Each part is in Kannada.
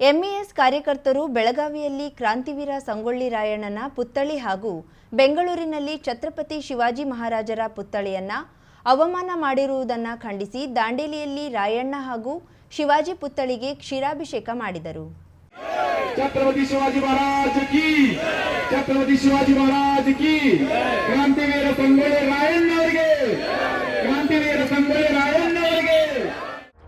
ಎಂಇಎಸ್ ಕಾರ್ಯಕರ್ತರು ಬೆಳಗಾವಿಯಲ್ಲಿ ಕ್ರಾಂತಿವೀರ ಸಂಗೊಳ್ಳಿ ರಾಯಣ್ಣನ ಪುತ್ಥಳಿ ಹಾಗೂ ಬೆಂಗಳೂರಿನಲ್ಲಿ ಛತ್ರಪತಿ ಶಿವಾಜಿ ಮಹಾರಾಜರ ಪುತ್ಥಳಿಯನ್ನ ಅವಮಾನ ಮಾಡಿರುವುದನ್ನು ಖಂಡಿಸಿ ದಾಂಡೇಲಿಯಲ್ಲಿ ರಾಯಣ್ಣ ಹಾಗೂ ಶಿವಾಜಿ ಪುತ್ಥಳಿಗೆ ಕ್ಷೀರಾಭಿಷೇಕ ಮಾಡಿದರು. ಛತ್ರಪತಿ ಶಿವಾಜಿ ಮಹಾರಾಜ್ ಕಿ ಛತ್ರಪತಿ ಶಿವಾಜಿ ಮಹಾರಾಜ್ ಕಿ ಕ್ರಾಂತಿವೀರ ಸಂಗೊಳ್ಳಿ ರಾಯಣ್ಣ ಅವರಿಗೆ ಕ್ರಾಂತಿವೀರ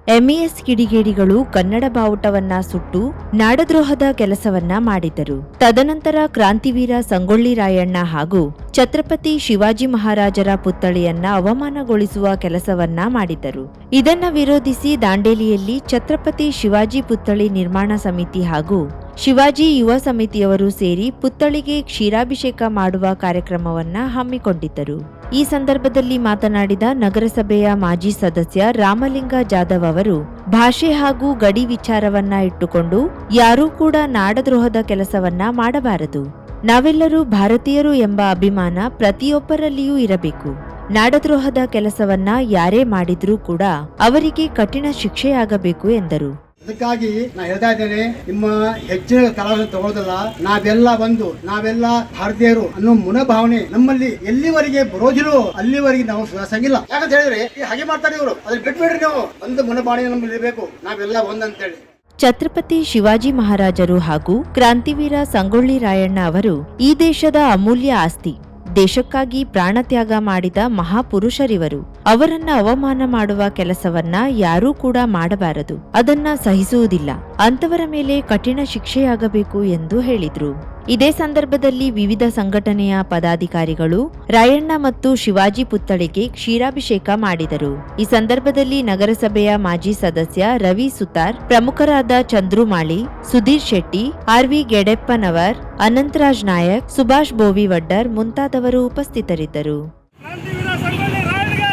ಎಂಇಎಸ್ ಕಿಡಿಗೇಡಿಗಳು ಕನ್ನಡ ಬಾವುಟವನ್ನ ಸುಟ್ಟು ನಾಡದ್ರೋಹದ ಕೆಲಸವನ್ನ ಮಾಡಿದರು ತದನಂತರ ಕ್ರಾಂತಿವೀರ ಸಂಗೊಳ್ಳಿ ರಾಯಣ್ಣ ಹಾಗೂ ಛತ್ರಪತಿ ಶಿವಾಜಿ ಮಹಾರಾಜರ ಪುತ್ಥಳಿಯನ್ನ ಅವಮಾನಗೊಳಿಸುವ ಕೆಲಸವನ್ನ ಮಾಡಿದ್ದರು. ಇದನ್ನ ವಿರೋಧಿಸಿ ದಾಂಡೇಲಿಯಲ್ಲಿ ಛತ್ರಪತಿ ಶಿವಾಜಿ ಪುತ್ಥಳಿ ನಿರ್ಮಾಣ ಸಮಿತಿ ಹಾಗೂ ಶಿವಾಜಿ ಯುವ ಸಮಿತಿಯವರು ಸೇರಿ ಪುತ್ಥಳಿಗೆ ಕ್ಷೀರಾಭಿಷೇಕ ಮಾಡುವ ಕಾರ್ಯಕ್ರಮವನ್ನ ಹಮ್ಮಿಕೊಂಡಿದ್ದರು. ಈ ಸಂದರ್ಭದಲ್ಲಿ ಮಾತನಾಡಿದ ನಗರಸಭೆಯ ಮಾಜಿ ಸದಸ್ಯ ರಾಮಲಿಂಗ ಜಾಧವ್ ಅವರು, ಭಾಷೆ ಹಾಗೂ ಗಡಿ ವಿಚಾರವನ್ನ ಇಟ್ಟುಕೊಂಡು ಯಾರೂ ಕೂಡ ನಾಡದ್ರೋಹದ ಕೆಲಸವನ್ನ ಮಾಡಬಾರದು. ನಾವೆಲ್ಲರೂ ಭಾರತೀಯರು ಎಂಬ ಅಭಿಮಾನ ಪ್ರತಿಯೊಬ್ಬರಲ್ಲಿಯೂ ಇರಬೇಕು. ನಾಡದ್ರೋಹದ ಕೆಲಸವನ್ನ ಯಾರೇ ಮಾಡಿದ್ರೂ ಕೂಡ ಅವರಿಗೆ ಕಠಿಣ ಶಿಕ್ಷೆಯಾಗಬೇಕು ಎಂದರು. ಅದಕ್ಕಾಗಿ ನಾ ಹೇಳ್ತಾ ಇದ್ದೇನೆ, ನಿಮ್ಮ ಹೆಚ್ಚಿನ ಕಲಾವಿದ ತಗೊಳ್ಳೋದಲ್ಲ ನಾವೆಲ್ಲ ಬಂದು, ನಾವೆಲ್ಲ ಭಾರತೀಯರು ಅನ್ನೋ ಮನೋಭಾವನೆ ನಮ್ಮಲ್ಲಿ ಎಲ್ಲಿವರೆಗೆ ಬರೋದಿಲ್ಲೋ ಅಲ್ಲಿವರೆಗೆ ನಾವು ಸುಧಾರಿಸಂಗಿಲ್ಲ. ಯಾಕಂತ ಹೇಳಿದ್ರೆ, ಈ ಹಾಗೆ ಮಾಡ್ತಾರೆ ಇವರು. ಅದ್ರ ಬಿಟ್ಬಿಡ್ರಿ ನೀವು. ಒಂದು ಮನೋಭಾವನೆ ನಮ್ಮಲ್ಲಿ ಇರಬೇಕು. ನಾವೆಲ್ಲ ಒಂದಂತೇಳಿ. ಛತ್ರಪತಿ ಶಿವಾಜಿ ಮಹಾರಾಜರು ಹಾಗೂ ಕ್ರಾಂತಿವೀರ ಸಂಗೊಳ್ಳಿ ರಾಯಣ್ಣ ಅವರು ಈ ದೇಶದ ಅಮೂಲ್ಯ ಆಸ್ತಿ. ದೇಶಕ್ಕಾಗಿ ಪ್ರಾಣತ್ಯಾಗ ಮಾಡಿದ ಮಹಾಪುರುಷರಿವರು. ಅವರನ್ನ ಅವಮಾನ ಮಾಡುವ ಕೆಲಸವನ್ನ ಯಾರೂ ಕೂಡ ಮಾಡಬಾರದು. ಅದನ್ನ ಸಹಿಸುವುದಿಲ್ಲ. ಅಂತವರ ಮೇಲೆ ಕಠಿಣ ಶಿಕ್ಷೆಯಾಗಬೇಕು ಎಂದು ಹೇಳಿದ್ರು. ಇದೇ ಸಂದರ್ಭದಲ್ಲಿ ವಿವಿಧ ಸಂಘಟನೆಯ ಪದಾಧಿಕಾರಿಗಳು ರಾಯಣ್ಣ ಮತ್ತು ಶಿವಾಜಿ ಪುತ್ಥಳಿಗೆ ಕ್ಷೀರಾಭಿಷೇಕ ಮಾಡಿದರು. ಈ ಸಂದರ್ಭದಲ್ಲಿ ನಗರಸಭೆಯ ಮಾಜಿ ಸದಸ್ಯ ರವಿ ಸುತಾರ್, ಪ್ರಮುಖರಾದ ಚಂದ್ರುಮಾಳಿ, ಸುಧೀರ್ ಶೆಟ್ಟಿ ಆರ್ವಿ ಗೆಡೆಪ್ಪನವರ್ ಅನಂತರಾಜ್ ನಾಯಕ್, ಸುಭಾಷ್ ಬೋವಿವಡ್ಡರ್ ಮುಂತಾದವರು ಉಪಸ್ಥಿತರಿದ್ದರು ಕ್ರಾಂತಿವೀರ ಸಂಗೊಳ್ಳಿ ರಾಯಣ್ಗೆ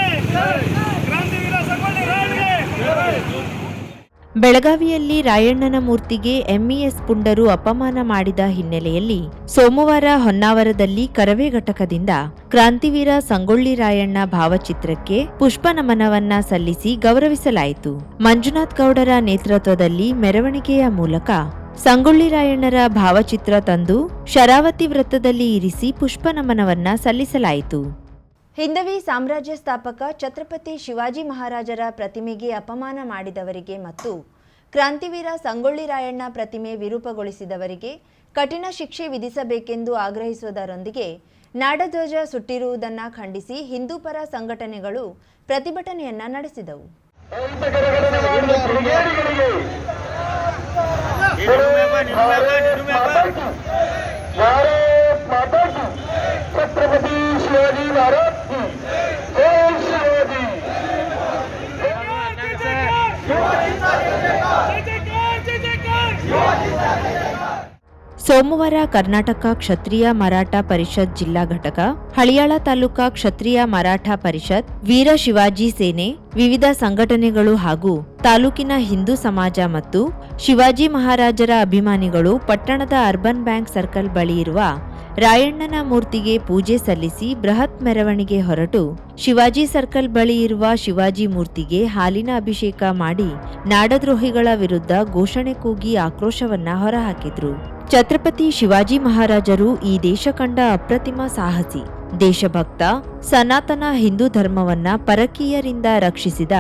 ಕ್ರಾಂತಿವೀರ ಸಂಗೊಳ್ಳಿ ರಾಯಣ್ಗೆ ಬೆಳಗಾವಿಯಲ್ಲಿ ರಾಯಣ್ಣನ ಮೂರ್ತಿಗೆ ಎಂಇಎಸ್ ಪುಂಡರು ಅಪಮಾನ ಮಾಡಿದ ಹಿನ್ನೆಲೆಯಲ್ಲಿ ಸೋಮವಾರ ಹೊನ್ನಾವರದಲ್ಲಿ ಕರವೇ ಘಟಕದಿಂದ ಕ್ರಾಂತಿವೀರ ಸಂಗೊಳ್ಳಿ ರಾಯಣ್ಣ ಭಾವಚಿತ್ರಕ್ಕೆ ಪುಷ್ಪ ನಮನವನ್ನ ಸಲ್ಲಿಸಿ ಗೌರವಿಸಲಾಯಿತು. ಮಂಜುನಾಥ್ ಗೌಡರ ನೇತೃತ್ವದಲ್ಲಿ ಮೆರವಣಿಗೆಯ ಮೂಲಕ ಸಂಗೊಳ್ಳಿ ರಾಯಣ್ಣರ ಭಾವಚಿತ್ರ ತಂದು ಶರಾವತಿ ವೃತ್ತದಲ್ಲಿ ಇರಿಸಿ ಪುಷ್ಪ ನಮನವನ್ನ ಸಲ್ಲಿಸಲಾಯಿತು. ಹಿಂದವಿ ಸಾಮ್ರಾಜ್ಯ ಸ್ಥಾಪಕ ಛತ್ರಪತಿ ಶಿವಾಜಿ ಮಹಾರಾಜರ ಪ್ರತಿಮೆಗೆ ಅಪಮಾನ ಮಾಡಿದವರಿಗೆ ಮತ್ತು ಕ್ರಾಂತಿವೀರ ಸಂಗೊಳ್ಳಿ ರಾಯಣ್ಣ ಪ್ರತಿಮೆ ವಿರೂಪಗೊಳಿಸಿದವರಿಗೆ ಕಠಿಣ ಶಿಕ್ಷೆ ವಿಧಿಸಬೇಕೆಂದು ಆಗ್ರಹಿಸುವುದರೊಂದಿಗೆ ನಾಡಧ್ವಜ ಸುಟ್ಟಿರುವುದನ್ನು ಖಂಡಿಸಿ ಹಿಂದೂಪರ ಸಂಘಟನೆಗಳು ಪ್ರತಿಭಟನೆಯನ್ನ ನಡೆಸಿದವು. ಛತ್ರಪತಿ ಶಿವಾಜಿ ಮಹಾರಾಜ್ ಕಿ ಜೈ ಶಿವಾಜಿ ಜೈ ಜೈಕಾರ ಸೋಮವಾರ ಕರ್ನಾಟಕ ಕ್ಷತ್ರಿಯ ಮರಾಠ ಪರಿಷತ್ ಜಿಲ್ಲಾ ಘಟಕ, ಹಳಿಯಾಳ ತಾಲೂಕಾ ಕ್ಷತ್ರಿಯ ಮರಾಠ ಪರಿಷತ್, ವೀರ ಶಿವಾಜಿ ಸೇನೆ, ವಿವಿಧ ಸಂಘಟನೆಗಳು ಹಾಗೂ ತಾಲೂಕಿನ ಹಿಂದೂ ಸಮಾಜ ಮತ್ತು ಶಿವಾಜಿ ಮಹಾರಾಜರ ಅಭಿಮಾನಿಗಳು ಪಟ್ಟಣದ ಅರ್ಬನ್ ಬ್ಯಾಂಕ್ ಸರ್ಕಲ್ ಬಳಿ ಇರುವ ರಾಯಣ್ಣನ ಮೂರ್ತಿಗೆ ಪೂಜೆ ಸಲ್ಲಿಸಿ ಬೃಹತ್ ಮೆರವಣಿಗೆ ಹೊರಟು ಶಿವಾಜಿ ಸರ್ಕಲ್ ಬಳಿ ಇರುವ ಶಿವಾಜಿ ಮೂರ್ತಿಗೆ ಹಾಲಿನ ಅಭಿಷೇಕ ಮಾಡಿ ನಾಡದ್ರೋಹಿಗಳ ವಿರುದ್ಧ ಘೋಷಣೆ ಕೂಗಿ ಆಕ್ರೋಶವನ್ನ ಹೊರಹಾಕಿದ್ರು. ಛತ್ರಪತಿ ಶಿವಾಜಿ ಮಹಾರಾಜರು ಈ ದೇಶ ಕಂಡ ಅಪ್ರತಿಮ ಸಾಹಸಿ. ದೇಶಭಕ್ತ, ಸನಾತನ ಹಿಂದೂ ಧರ್ಮವನ್ನ ಪರಕೀಯರಿಂದ ರಕ್ಷಿಸಿದ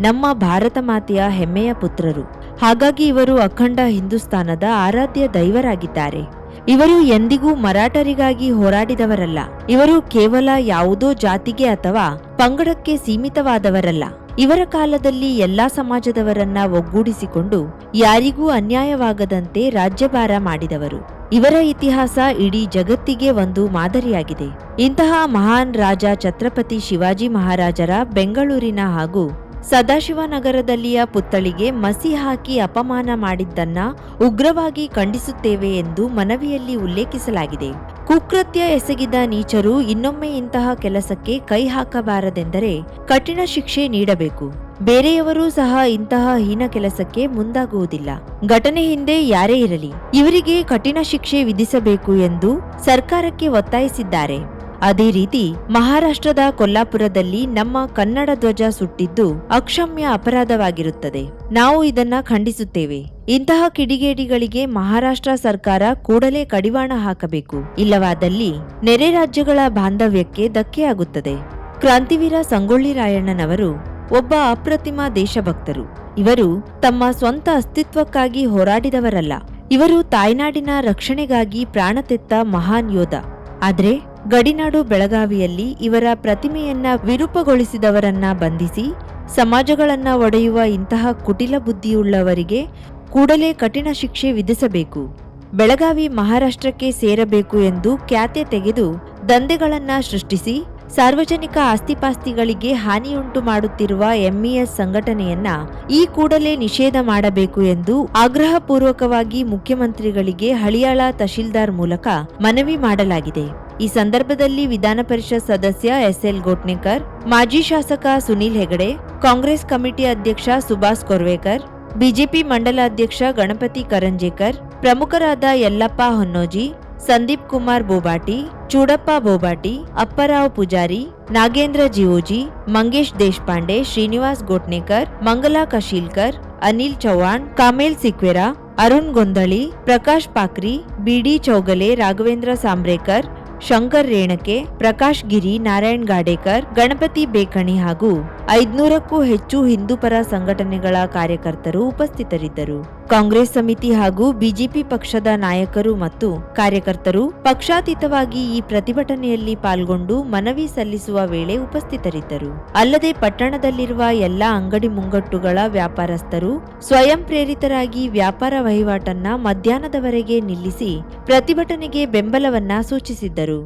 ನಮ್ಮ ಭಾರತ ಮಾತೆಯ ಹೆಮ್ಮೆಯ ಪುತ್ರರು. ಹಾಗಾಗಿ ಇವರು ಅಖಂಡ ಹಿಂದೂಸ್ತಾನದ ಆರಾಧ್ಯ ದೈವರಾಗಿದ್ದಾರೆ. ಇವರು ಎಂದಿಗೂ ಮರಾಠರಿಗಾಗಿ ಹೋರಾಡಿದವರಲ್ಲ. ಇವರು ಕೇವಲ ಯಾವುದೋ ಜಾತಿಗೆ ಅಥವಾ ಪಂಗಡಕ್ಕೆ ಸೀಮಿತವಾದವರಲ್ಲ. ಇವರ ಕಾಲದಲ್ಲಿ ಎಲ್ಲಾ ಸಮಾಜದವರನ್ನ ಒಗ್ಗೂಡಿಸಿಕೊಂಡು ಯಾರಿಗೂ ಅನ್ಯಾಯವಾಗದಂತೆ ರಾಜ್ಯಭಾರ ಮಾಡಿದವರು. ಇವರ ಇತಿಹಾಸ ಇಡೀ ಜಗತ್ತಿಗೆ ಒಂದು ಮಾದರಿಯಾಗಿದೆ. ಇಂತಹ ಮಹಾನ್ ರಾಜ ಛತ್ರಪತಿ ಶಿವಾಜಿ ಮಹಾರಾಜರ ಬೆಂಗಳೂರಿನ ಹಾಗೂ ಸದಾಶಿವನಗರದಲ್ಲಿಯ ಪುತ್ಥಳಿಗೆ ಮಸಿ ಹಾಕಿ ಅಪಮಾನ ಮಾಡಿದ್ದನ್ನ ಉಗ್ರವಾಗಿ ಖಂಡಿಸುತ್ತೇವೆ ಎಂದು ಮನವಿಯಲ್ಲಿ ಉಲ್ಲೇಖಿಸಲಾಗಿದೆ. ಕುಕೃತ್ಯ ಎಸಗಿದ ನೀಚರು ಇನ್ನೊಮ್ಮೆ ಇಂತಹ ಕೆಲಸಕ್ಕೆ ಕೈ ಹಾಕಬಾರದೆಂದರೆ ಕಠಿಣ ಶಿಕ್ಷೆ ನೀಡಬೇಕು. ಬೇರೆಯವರೂ ಸಹ ಇಂತಹ ಹೀನ ಕೆಲಸಕ್ಕೆ ಮುಂದಾಗುವುದಿಲ್ಲ. ಘಟನೆ ಹಿಂದೆ ಯಾರೇ ಇರಲಿ, ಇವರಿಗೆ ಕಠಿಣ ಶಿಕ್ಷೆ ವಿಧಿಸಬೇಕು ಎಂದು ಸರ್ಕಾರಕ್ಕೆ ಒತ್ತಾಯಿಸಿದ್ದಾರೆ. ಅದೇ ರೀತಿ ಮಹಾರಾಷ್ಟ್ರದ ಕೊಲ್ಲಾಪುರದಲ್ಲಿ ನಮ್ಮ ಕನ್ನಡ ಧ್ವಜ ಸುಟ್ಟಿದ್ದು ಅಕ್ಷಮ್ಯ ಅಪರಾಧವಾಗಿರುತ್ತದೆ. ನಾವು ಇದನ್ನ ಖಂಡಿಸುತ್ತೇವೆ. ಇಂತಹ ಕಿಡಿಗೇಡಿಗಳಿಗೆ ಮಹಾರಾಷ್ಟ್ರ ಸರ್ಕಾರ ಕೂಡಲೇ ಕಡಿವಾಣ ಹಾಕಬೇಕು. ಇಲ್ಲವಾದಲ್ಲಿ ನೆರೆ ರಾಜ್ಯಗಳ ಬಾಂಧವ್ಯಕ್ಕೆ ಧಕ್ಕೆಯಾಗುತ್ತದೆ ಕ್ರಾಂತಿವೀರ ಸಂಗೊಳ್ಳಿ ರಾಯಣ್ಣನವರು ಒಬ್ಬ ಅಪ್ರತಿಮ ದೇಶಭಕ್ತರು. ಇವರು ತಮ್ಮ ಸ್ವಂತ ಅಸ್ತಿತ್ವಕ್ಕಾಗಿ ಹೋರಾಡಿದವರಲ್ಲ. ಇವರು ತಾಯ್ನಾಡಿನ ರಕ್ಷಣೆಗಾಗಿ ಪ್ರಾಣತೆತ್ತ ಮಹಾನ್ ಯೋಧ. ಆದ್ರೆ ಗಡಿನಾಡು ಬೆಳಗಾವಿಯಲ್ಲಿ ಇವರ ಪ್ರತಿಮೆಯನ್ನ ವಿರೂಪಗೊಳಿಸಿದವರನ್ನ ಬಂಧಿಸಿ, ಸಮಾಜಗಳನ್ನ ಒಡೆಯುವ ಇಂತಹ ಕುಟಿಲ ಬುದ್ಧಿಯುಳ್ಳವರಿಗೆ ಕೂಡಲೇ ಕಠಿಣ ಶಿಕ್ಷೆ ವಿಧಿಸಬೇಕು. ಬೆಳಗಾವಿ ಮಹಾರಾಷ್ಟ್ರಕ್ಕೆ ಸೇರಬೇಕು ಎಂದು ಖ್ಯಾತೆ ತೆಗೆದು ದಂಧೆಗಳನ್ನ ಸೃಷ್ಟಿಸಿ ಸಾರ್ವಜನಿಕ ಆಸ್ತಿಪಾಸ್ತಿಗಳಿಗೆ ಹಾನಿಯುಂಟು ಮಾಡುತ್ತಿರುವ ಎಂಇಎಸ್ ಸಂಘಟನೆಯನ್ನ ಈ ಕೂಡಲೇ ನಿಷೇಧ ಮಾಡಬೇಕು ಎಂದು ಆಗ್ರಹಪೂರ್ವಕವಾಗಿ ಮುಖ್ಯಮಂತ್ರಿಗಳಿಗೆ ಹಳಿಯಾಳ ತಹಶೀಲ್ದಾರ್ ಮೂಲಕ ಮನವಿ ಮಾಡಲಾಗಿದೆ. ಈ ಸಂದರ್ಭದಲ್ಲಿ ವಿಧಾನ ಪರಿಷತ್ ಸದಸ್ಯ ಎಸ್ಎಲ್ ಗೋಟ್ನೇಕರ್, ಮಾಜಿ ಶಾಸಕ ಸುನೀಲ್ ಹೆಗಡೆ, ಕಾಂಗ್ರೆಸ್ ಕಮಿಟಿ ಅಧ್ಯಕ್ಷ ಸುಭಾಷ್ ಕೊರ್ವೇಕರ್, ಬಿಜೆಪಿ ಮಂಡಲಾಧ್ಯಕ್ಷ ಗಣಪತಿ ಕರಂಜೇಕರ್, ಪ್ರಮುಖರಾದ ಯಲ್ಲಪ್ಪ ಹೊನ್ನೋಜಿ ಸಂದೀಪ್ ಕುಮಾರ್ ಬೋಬಾಟಿ, ಚೂಡಪ್ಪ ಬೋಬಾಟಿ, ಅಪ್ಪರಾವ್ ಪೂಜಾರಿ, ನಾಗೇಂದ್ರ ಜಿಯೋಜಿ, ಮಂಗೇಶ್ ದೇಶಪಾಂಡೆ, ಶ್ರೀನಿವಾಸ್ ಗೋಟ್ನೇಕರ್, ಮಂಗಲಾ ಕಶೀಲ್ಕರ್, ಅನಿಲ್ ಚೌಹಾಣ್ ಕಾಮೇಲ್ ಸಿಕ್ವೆರಾ, ಅರುಣ್ ಗೊಂದಳಿ, ಪ್ರಕಾಶ್ ಪಾಕ್ರಿ, ಬಿಡಿ ಚೌಗಲೆ, ರಾಘವೇಂದ್ರ ಸಾಂಬ್ರೇಕರ್, ಶಂಕರ್ ರೇಣಕೆ, ಪ್ರಕಾಶ್ ಗಿರಿ, ನಾರಾಯಣ್ ಗಾಡೇಕರ್, ಗಣಪತಿ ಬೇಕಣಿ ಹಾಗೂ ಐದ್ನೂರಕ್ಕೂ ಹೆಚ್ಚು ಹಿಂದೂಪರ ಸಂಘಟನೆಗಳ ಕಾರ್ಯಕರ್ತರು ಉಪಸ್ಥಿತರಿದ್ದರು. ಕಾಂಗ್ರೆಸ್ ಸಮಿತಿ ಹಾಗೂ ಬಿಜೆಪಿ ಪಕ್ಷದ ನಾಯಕರು ಮತ್ತು ಕಾರ್ಯಕರ್ತರು ಪಕ್ಷಾತೀತವಾಗಿ ಈ ಪ್ರತಿಭಟನೆಯಲ್ಲಿ ಪಾಲ್ಗೊಂಡು ಮನವಿ ಸಲ್ಲಿಸುವ ವೇಳೆ ಉಪಸ್ಥಿತರಿದ್ದರು. ಅಲ್ಲದೆ ಪಟ್ಟಣದಲ್ಲಿರುವ ಎಲ್ಲಾ ಅಂಗಡಿ ಮುಂಗಟ್ಟುಗಳ ವ್ಯಾಪಾರಸ್ಥರು ಸ್ವಯಂ ಪ್ರೇರಿತರಾಗಿ ವ್ಯಾಪಾರ ವಹಿವಾಟನ್ನ ಮಧ್ಯಾಹ್ನದವರೆಗೆ ನಿಲ್ಲಿಸಿ ಪ್ರತಿಭಟನೆಗೆ ಬೆಂಬಲವನ್ನ ಸೂಚಿಸಿದ್ದರು.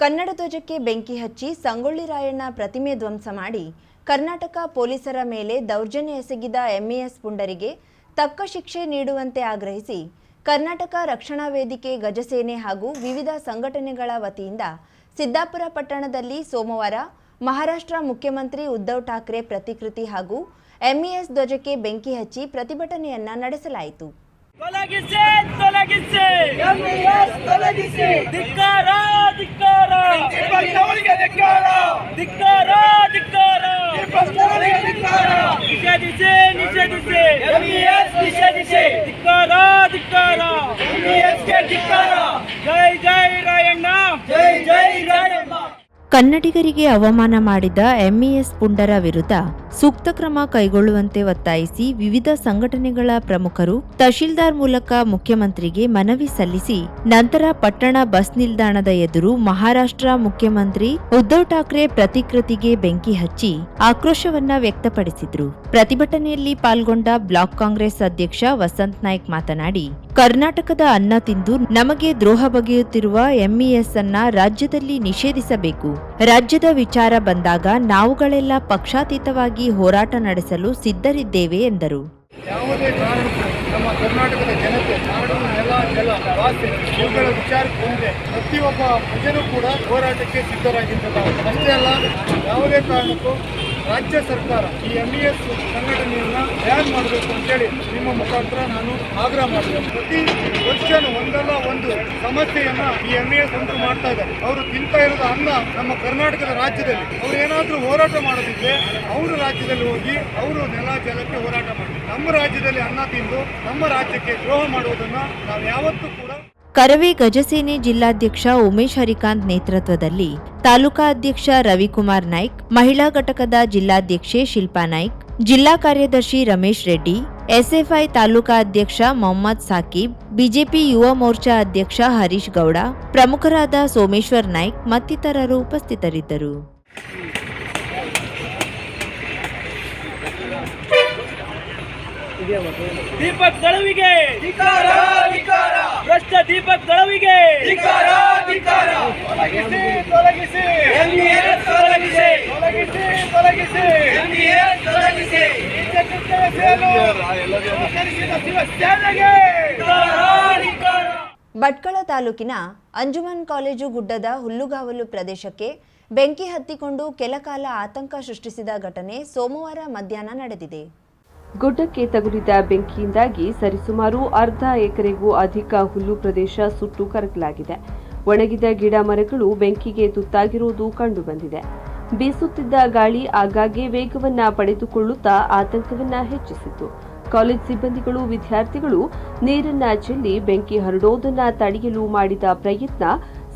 ಕನ್ನಡ ಧ್ವಜಕ್ಕೆ ಬೆಂಕಿ ಹಚ್ಚಿ ಸಂಗೊಳ್ಳಿ ರಾಯಣ್ಣ ಪ್ರತಿಮೆ ಧ್ವಂಸ ಮಾಡಿ ಕರ್ನಾಟಕ ಪೊಲೀಸರ ಮೇಲೆ ದೌರ್ಜನ್ಯ ಎಸಗಿದ ಎಂಇಎಸ್ ಪುಂಡರಿಗೆ ತಕ್ಕ ಶಿಕ್ಷೆ ನೀಡುವಂತೆ ಆಗ್ರಹಿಸಿ ಕರ್ನಾಟಕ ರಕ್ಷಣಾ ವೇದಿಕೆ ಗಜಸೇನೆ ಹಾಗೂ ವಿವಿಧ ಸಂಘಟನೆಗಳ ವತಿಯಿಂದ ಸಿದ್ದಾಪುರ ಪಟ್ಟಣದಲ್ಲಿ ಸೋಮವಾರ ಮಹಾರಾಷ್ಟ್ರ ಮುಖ್ಯಮಂತ್ರಿ ಉದ್ಧವ್ ಠಾಕ್ರೆ ಪ್ರತಿಕೃತಿ ಹಾಗೂ ಎಂಇಎಸ್ ಧ್ವಜಕ್ಕೆ ಬೆಂಕಿ ಹಚ್ಚಿ ಪ್ರತಿಭಟನೆಯನ್ನ ನಡೆಸಲಾಯಿತು. ಧಿಕ್ಕಾರ ಧಿಕ್ಕಾರ! ಕನ್ನಡಿಗರಿಗೆ ಅವಮಾನ ಮಾಡಿದ ಎಂಇಎಸ್ ಪುಂಡರ ವಿರುದ್ಧ ಸೂಕ್ತ ಕ್ರಮ ಕೈಗೊಳ್ಳುವಂತೆ ಒತ್ತಾಯಿಸಿ ವಿವಿಧ ಸಂಘಟನೆಗಳ ಪ್ರಮುಖರು ತಹಶೀಲ್ದಾರ್ ಮೂಲಕ ಮುಖ್ಯಮಂತ್ರಿಗೆ ಮನವಿ ಸಲ್ಲಿಸಿ ನಂತರ ಪಟ್ಟಣ ಬಸ್ ನಿಲ್ದಾಣದ ಎದುರು ಮಹಾರಾಷ್ಟ್ರ ಮುಖ್ಯಮಂತ್ರಿ ಉದ್ಧವ್ ಠಾಕ್ರೆ ಪ್ರತಿಕೃತಿಗೆ ಬೆಂಕಿ ಹಚ್ಚಿ ಆಕ್ರೋಶವನ್ನ ವ್ಯಕ್ತಪಡಿಸಿದ್ರು. ಪ್ರತಿಭಟನೆಯಲ್ಲಿ ಪಾಲ್ಗೊಂಡ ಬ್ಲಾಕ್ ಕಾಂಗ್ರೆಸ್ ಅಧ್ಯಕ್ಷ ವಸಂತ್ ನಾಯ್ಕ್ ಮಾತನಾಡಿ ಕರ್ನಾಟಕದ ಅನ್ನ ತಿಂದು ನಮಗೆ ದ್ರೋಹ ಬಗೆಯುತ್ತಿರುವ ಎಂಇಎಸ್ ಅನ್ನ ರಾಜ್ಯದಲ್ಲಿ ನಿಷೇಧಿಸಬೇಕು. ರಾಜ್ಯದ ವಿಚಾರ ಬಂದಾಗ ನಾವುಗಳೆಲ್ಲ ಪಕ್ಷಾತೀತವಾಗಿ ಹೋರಾಟ ನಡೆಸಲು ಸಿದ್ಧರಿದ್ದೇವೆ ಎಂದರು. ಯಾವುದೇ ಕಾರಣಕ್ಕೂ ನಮ್ಮ ಕರ್ನಾಟಕದ ಜನತೆ, ನಾಡು, ನೆಲ, ಜಲ ಭಾಷೆ ಇವುಗಳ ವಿಚಾರಕ್ಕೆ ಬಂದರೆ ಪ್ರತಿಯೊಬ್ಬ ಪ್ರಜೆನೂ ಕೂಡ ಹೋರಾಟಕ್ಕೆ ಸಿದ್ಧರಾಗಿದ್ದಾರೆ ಅಷ್ಟೇ ಅಲ್ಲ, ಯಾವುದೇ ಕಾರಣಕ್ಕೂ ರಾಜ್ಯ ಸರ್ಕಾರ ಈ ಎಂ ಇ ಎಸ್ ಸಂಘಟನೆಯನ್ನು ಬ್ಯಾನ್ ಮಾಡಬೇಕು ಅಂತೇಳಿ ನಿಮ್ಮ ಮುಖಾಂತರ ನಾನು ಆಗ್ರಹ ಮಾಡಿದೆ ಪ್ರತಿ ವರ್ಷನೂ ಒಂದಲ್ಲ ಒಂದು ಸಮಸ್ಯೆಯನ್ನ ಈ ಎಂ ಇ ಎಸ್ ಉಂಟು ಮಾಡ್ತಾ ಇದ್ದಾರೆ. ಅವರು ತಿಂತಾ ಇರೋದು ಅನ್ನ ನಮ್ಮ ಕರ್ನಾಟಕದ ರಾಜ್ಯದಲ್ಲಿ. ಅವ್ರು ಏನಾದರೂ ಹೋರಾಟ ಮಾಡೋದಿದ್ರೆ ಅವರು ರಾಜ್ಯದಲ್ಲಿ ಹೋಗಿ ಅವರು ನೆಲ ಜಲಕ್ಕೆ ಹೋರಾಟ ಮಾಡಿ ನಮ್ಮ ರಾಜ್ಯದಲ್ಲಿ ಅನ್ನ ತಿಂದು ನಮ್ಮ ರಾಜ್ಯಕ್ಕೆ ದ್ರೋಹ ಮಾಡುವುದನ್ನು ನಾವು ಯಾವತ್ತೂ ಕೂಡ ಕರವೇ ಗಜಸೇನೆ ಜಿಲ್ಲಾಧ್ಯಕ್ಷ ಉಮೇಶ್ ಹರಿಕಾಂತ್ ನೇತೃತ್ವದಲ್ಲಿ ತಾಲೂಕಾ ಅಧ್ಯಕ್ಷ ರವಿಕುಮಾರ್ ನಾಯ್ಕ್, ಮಹಿಳಾ ಘಟಕದ ಜಿಲ್ಲಾಧ್ಯಕ್ಷೆ ಶಿಲ್ಪಾ ನಾಯ್ಕ್, ಜಿಲ್ಲಾ ಕಾರ್ಯದರ್ಶಿ ರಮೇಶ್ ರೆಡ್ಡಿ, ಎಸ್ಎಫ್ಐ ತಾಲೂಕಾ ಅಧ್ಯಕ್ಷ ಮೊಹಮ್ಮದ್ ಸಾಕಿಬ್, ಬಿಜೆಪಿ ಯುವ ಮೋರ್ಚಾ ಅಧ್ಯಕ್ಷ ಹರೀಶ್ ಗೌಡ, ಪ್ರಮುಖರಾದ ಸೋಮೇಶ್ವರ್ ನಾಯ್ಕ್ ಮತ್ತಿತರರು ಉಪಸ್ಥಿತರಿದ್ದರು. ದೀಪಕ್ ದಳವಿಗೆ. ಭ್ರಷ್ಟ ದೀಪಕ್ ದಳವಿಗೆ. ಭಟ್ಕಳ ತಾಲೂಕಿನ ಅಂಜುಮನ್ ಕಾಲೇಜು ಗುಡ್ಡದ ಹುಲ್ಲುಗಾವಲು ಪ್ರದೇಶಕ್ಕೆ ಬೆಂಕಿ ಹತ್ತಿಕೊಂಡು ಕೆಲಕಾಲ ಆತಂಕ ಸೃಷ್ಟಿಸಿದ ಘಟನೆ ಸೋಮವಾರ ಮಧ್ಯಾಹ್ನ ನಡೆದಿದೆ. ಗುಡ್ಡಕ್ಕೆ ತಗುಲಿದ ಬೆಂಕಿಯಿಂದಾಗಿ ಸರಿಸುಮಾರು ಅರ್ಧ ಎಕರೆಗೂ ಅಧಿಕ ಹುಲ್ಲು ಪ್ರದೇಶ ಸುಟ್ಟು ಕರಕಲಾಗಿದೆ. ಒಣಗಿದ ಗಿಡ ಮರಗಳು ಬೆಂಕಿಗೆ ತುತ್ತಾಗಿರುವುದು ಕಂಡುಬಂದಿದೆ. ಬೀಸುತ್ತಿದ್ದ ಗಾಳಿ ಆಗಾಗ್ಗೆ ವೇಗವನ್ನ ಪಡೆದುಕೊಳ್ಳುತ್ತಾ ಆತಂಕವನ್ನ ಹೆಚ್ಚಿಸಿತು. ಕಾಲೇಜ್ ಸಿಬ್ಬಂದಿಗಳು, ವಿದ್ಯಾರ್ಥಿಗಳು ನೀರನ್ನ ಚೆಲ್ಲಿ ಬೆಂಕಿ ಹರಡೋದನ್ನ ತಡೆಯಲು ಮಾಡಿದ ಪ್ರಯತ್ನ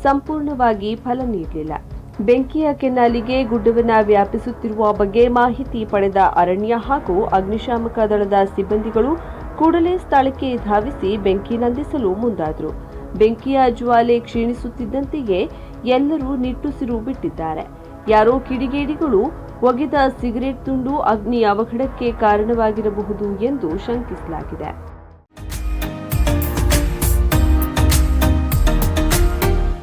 ಸಂಪೂರ್ಣವಾಗಿ ಫಲ ನೀಡಲಿಲ್ಲ. ಬೆಂಕಿಯ ಕೆನ್ನಾಲಿಗೆ ಗುಡ್ಡವನ್ನ ವ್ಯಾಪಿಸುತ್ತಿರುವ ಬಗ್ಗೆ ಮಾಹಿತಿ ಪಡೆದ ಅರಣ್ಯ ಹಾಗೂ ಅಗ್ನಿಶಾಮಕ ದಳದ ಸಿಬ್ಬಂದಿಗಳು ಕೂಡಲೇ ಸ್ಥಳಕ್ಕೆ ಧಾವಿಸಿ ಬೆಂಕಿ ನಂದಿಸಲು ಮುಂದಾದರು. ಬೆಂಕಿಯ ಜ್ವಾಲೆ ಕ್ಷೀಣಿಸುತ್ತಿದ್ದಂತೆಯೇ ಎಲ್ಲರೂ ನಿಟ್ಟುಸಿರು ಬಿಟ್ಟಿದ್ದಾರೆ. ಯಾರೋ ಕಿಡಿಗೇಡಿಗಳು ಒಗೆದ ಸಿಗರೇಟ್ ತುಂಡು ಅಗ್ನಿ ಅವಘಡಕ್ಕೆ ಕಾರಣವಾಗಿರಬಹುದು ಎಂದು ಶಂಕಿಸಲಾಗಿದೆ.